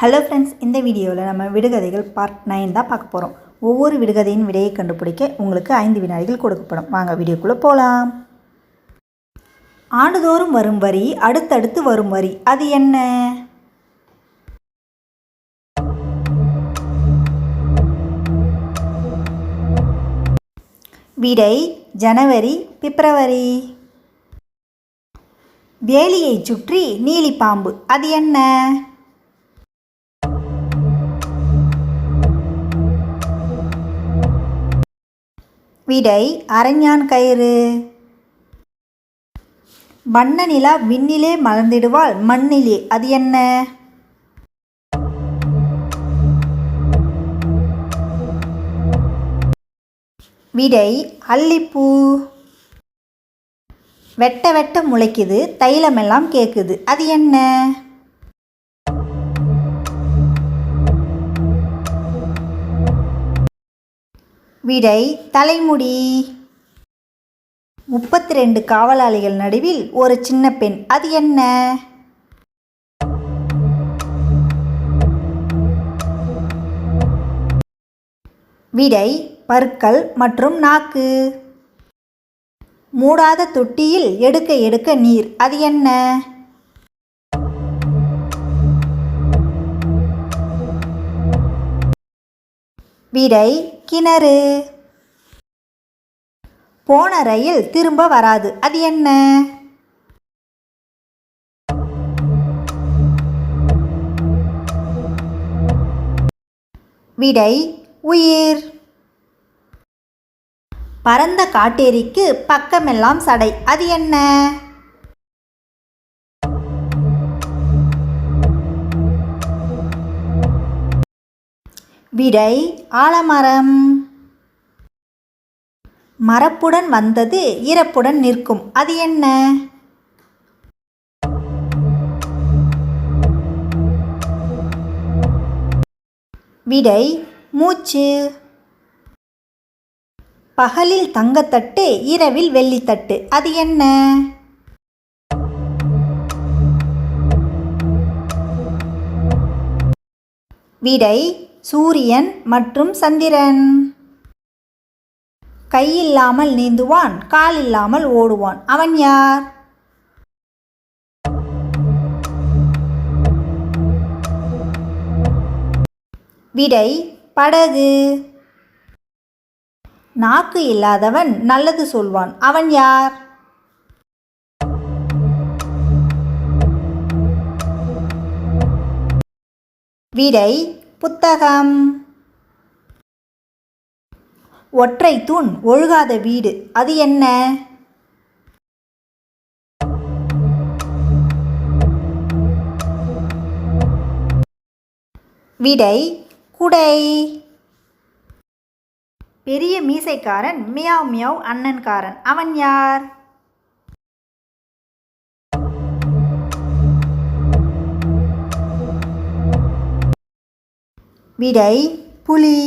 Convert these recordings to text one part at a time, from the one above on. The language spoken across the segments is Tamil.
ஹலோ ஃப்ரெண்ட்ஸ் இந்த வீடியோவில் நம்ம விடுகதைகள் பார்ட் நைன் தான் பார்க்க போகிறோம் ஒவ்வொரு விடுகதையின் விடையை கண்டுபிடிக்க உங்களுக்கு ஐந்து வினாடிகள் கொடுக்கப்படும். வாங்க வீடியோக்குள்ளே போகலாம் ஆண்டுதோறும் வரும் வரி அடுத்தடுத்து வரும் வரி அது என்ன? விடை ஜனவரி பிப்ரவரி. வேலியை சுற்றி நீலி பாம்பு அது என்ன? விடை அரஞ்ஞான் கயிறு. வண்ண நிலா விண்ணிலே மலர்ந்திடுவாள் மண்ணிலே. அது என்ன? விடை அல்லிப்பூ. வெட்ட வெட்ட முளைக்குது தைலமெல்லாம் கேட்குது அது என்ன? விடை தலைமுடி. முப்பத்தி ரெண்டு காவலாளிகள் நடுவில் ஒரு சின்ன பெண். அது என்ன? விடை பற்கள் மற்றும் நாக்கு. மூடாத தொட்டியில் எடுக்க எடுக்க நீர். அது என்ன? விடை கிணறு. போன ரயில் திரும்ப வராது. அது என்ன? விடை உயிர். பரந்த காட்டேரிக்கு பக்கமெல்லாம் சடை. அது என்ன? விடை ஆலமரம். மரப்புடன் வந்தது இறப்புடன் நிற்கும். அது என்ன? விடை மூச்சு. பகலில் தங்கத்தட்டு இரவில் வெள்ளித்தட்டு. அது என்ன? விடை சூரியன் மற்றும் சந்திரன். கையில்லாமல் நீந்துவான் கால் இல்லாமல் ஓடுவான். அவன் யார்? விடை படகு. நாக்கு இல்லாதவன் நல்லது சொல்வான். அவன் யார்? விடை புத்தகம். ஒற்றை தூண் ஒழுகாத வீடு. அது என்ன? விடை குடை. பெரிய மீசைக்காரன் மியாவ் மியாவ் அண்ணன்காரன். அவன் யார்? விடை புலி.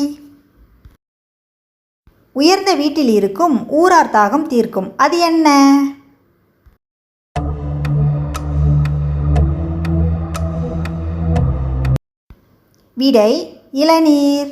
உயர்ந்த வீட்டில் இருக்கும் ஊரார் தாகம் தீர்க்கும். அது என்ன? விடை இளநீர்.